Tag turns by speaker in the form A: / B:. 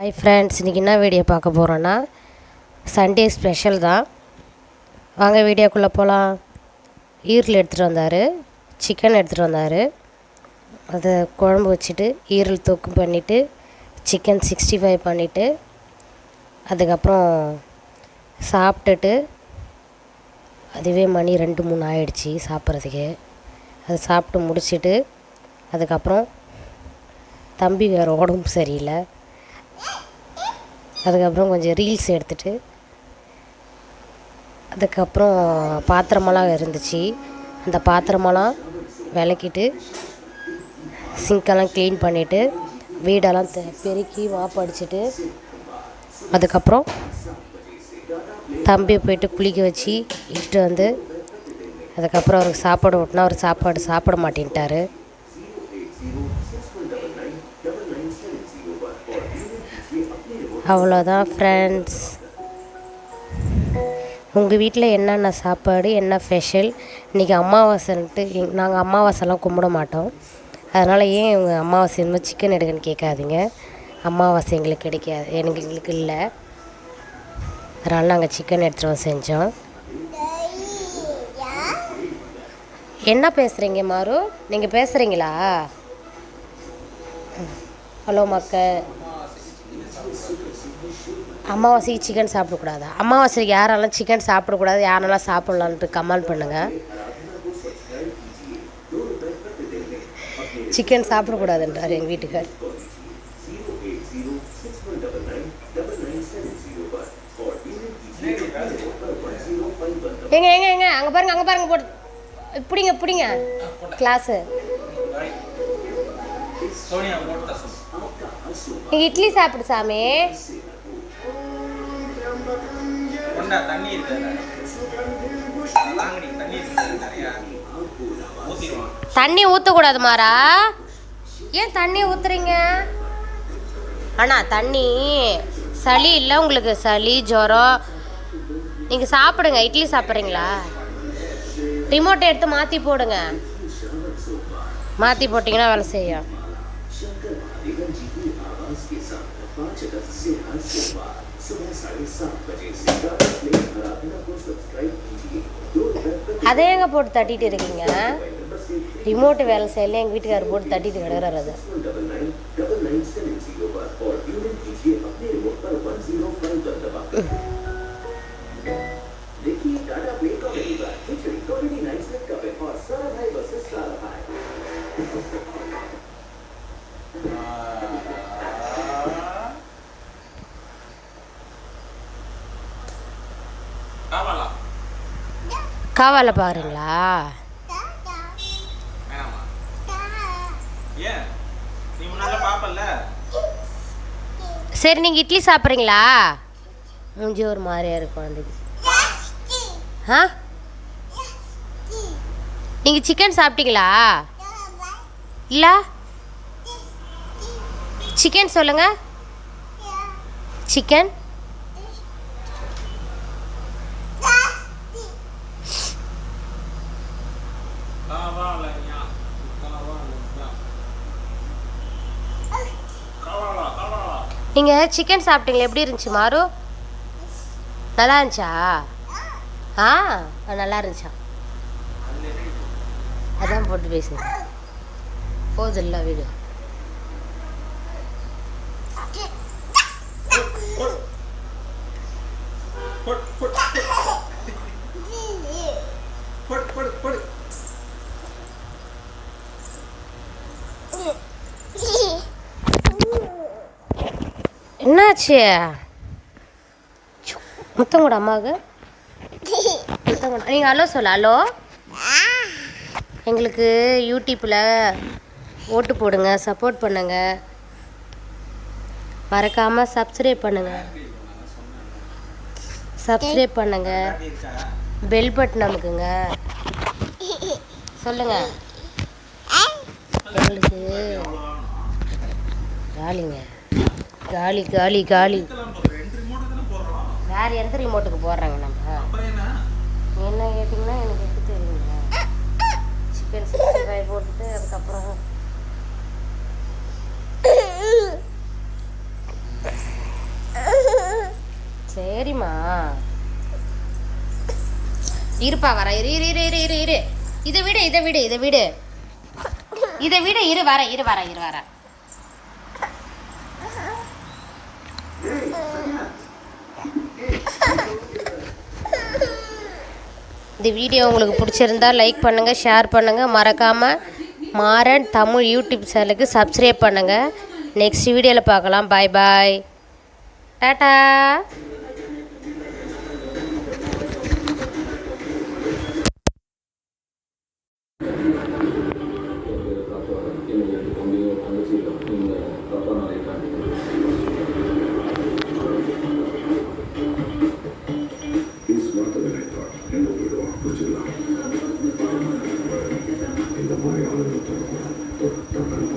A: Hi friends இன்றைக்கி என்ன video பார்க்க போகிறோன்னா சண்டே ஸ்பெஷல் தான். வாங்க வீடியோக்குள்ளே போகலாம் ஈரல் எடுத்துகிட்டு வந்தார். சிக்கன் எடுத்துகிட்டு வந்தார். அதை குழம்பு வச்சுட்டு ஈரல் தொக்கு பண்ணிவிட்டு சிக்கன் சிக்ஸ்டி ஃபைவ் பண்ணிவிட்டு அதுக்கப்புறம் சாப்பிட்டுட்டு அதுவே மணி ரெண்டு மூணு ஆயிடுச்சு சாப்பிட்றதுக்கு. அதை சாப்பிட்டு முடிச்சுட்டு அதுக்கப்புறம் தம்பி வேறு உடம்பு சரியில்லை. அதுக்கப்புறம் கொஞ்சம் ரீல்ஸ் எடுத்துட்டு அதுக்கப்புறம் பாத்திரமெல்லாம் இருந்துச்சு. அந்த பாத்திரமெல்லாம் விளக்கிட்டு சிங்கெல்லாம் க்ளீன் பண்ணிவிட்டு வீடெல்லாம் தெ பெருக்கி மாப் அடிச்சிட்டு அதுக்கப்புறம் தம்பியை போயிட்டு குளிக்க வச்சு இட்டு வந்து அதுக்கப்புறம் அவருக்கு சாப்பாடு ஊட்டினா அவர் சாப்பாடு சாப்பிட மாட்டேன்ட்டார். அவ்வளோதான் ஃப்ரெண்ட்ஸ் உங்கள் வீட்டில் என்னென்ன சாப்பாடு என்ன ஸ்பெஷல் இன்றைக்கி அமாவாசைன்ட்டு நாங்கள் அமாவாசைலாம் கும்பிட மாட்டோம். அதனால் ஏன் இவங்க அமாவாசை இன்னும் சிக்கன் எடுக்குன்னு கேட்காதீங்க. அமாவாசை எங்களுக்கு கிடைக்காது எனக்கு எங்களுக்கு இல்லை. அதனால் நாங்கள் சிக்கன் எடுத்துகிட்டு செஞ்சோம். என்ன பேசுகிறீங்க மாரு? நீங்கள் பேசுகிறீங்களா ஹலோ மக்கள். அமாவாசைக்கு சிக்கன் சாப்பிடக்கூடாதா? அமாவாசைக்கு யாரெல்லாம் சிக்கன் சாப்பிடக்கூடாது யாரெல்லாம் சாப்பிட்லான்ட்டு கமெண்ட் பண்ணுங்கள் சிக்கன் சாப்பிடக்கூடாதுன்றார் எங்கள் வீட்டுக்கார். எங்க எங்க எங்க அங்கே பாருங்க அங்கே பாருங்க போட்டு பிடிங்க பிடிங்க. கிளாஸு
B: சோனியா
A: இட்லி சாப்பிடு சாமி.
B: கொண்டா தண்ணி இருக்குல்ல தண்ணி இருக்கு
A: தண்ணி ஊற்றக்கூடாது மாறா. ஏன் தண்ணி ஊற்றுறீங்க அண்ணா தண்ணி சளி இல்லை உங்களுக்கு சளி ஜுரம். நீங்கள் சாப்பிடுங்க. இட்லி சாப்பிட்றீங்களா? ரிமோட்டை எடுத்து மாற்றி போடுங்க. மாற்றி போட்டிங்கன்னா வேலை செய்யும். அதே எங்க போட்டு தட்டிட்டு இருக்கீங்க? ரிமோட்டு வேலை செய்யல எங்கள் வீட்டுக்காரர் போட்டு தட்டிட்டு கிடக்குறாரு அது.
B: காவாலா
A: காவால பாருங்களா சரி நீங்கள் இட்லி சாப்பிட்றீங்களா? மூஞ்சி ஒரு மாதிரியா இருக்கும் குழந்தைக்கு ஆ? நீங்கள் சிக்கன் சாப்பிட்டீங்களா? இல்லை? சிக்கன் சொல்லுங்க. சிக்கன்
B: காவாலயா காவாலயா காவாலா காவாலா
A: நீங்கள் சிக்கன் சாப்பிட்டீங்களா? எப்படி இருந்துச்சு மாறு நல்லா இருந்துச்சா? ஆ நல்லா இருந்துச்சா? அதான் போட்டு பேசுங்க போதும் இல்லை வீடு
B: போடு போடு.
A: என்னாச்சு? முத்தம் கூட அம்மாவுக்கு. முத்தம் கூட. நீங்கள் ஹலோ சொல்ல ஹலோ. எங்களுக்கு யூடியூப்பில் ஓட்டு போடுங்க சப்போர்ட் பண்ணுங்க. மறக்காமல் சப்ஸ்கிரைப் பண்ணுங்க. சப்ஸ்கிரைப் பண்ணுங்க. பெல் பட்டன் அமுக்குங்க. சொல்லுங்க. எங்களுக்கு காலிங்க காலி காலி காலி.
B: வேறு
A: வேற எந்த ரிமோட்டுக்கு போடுறாங்க நம்ம?
B: என்ன
A: கேட்டிங்கன்னா எனக்கு எப்படி தெரியுங்க சிக்கன் சிக்ஸ்டி ஃபைவ் போட்டுட்டு அதுக்கப்புறம் சரிம்மா. இருப்பா வர. இரு இரு இரு இரு இரு இரு. இதை விடு இதை விடு இதை விடு. இதை விட இரு வர இரு வர இரு வர. இந்த வீடியோ உங்களுக்கு பிடிச்சிருந்தா லைக் பண்ணுங்கள் ஷேர் பண்ணுங்கள் மறக்காமல் மாறன் தமிழ் யூடியூப் சேனலுக்கு சப்ஸ்கிரைப் பண்ணுங்கள் நெக்ஸ்ட் வீடியோவில் பார்க்கலாம். பாய் பாய் டாட்டா Gracias.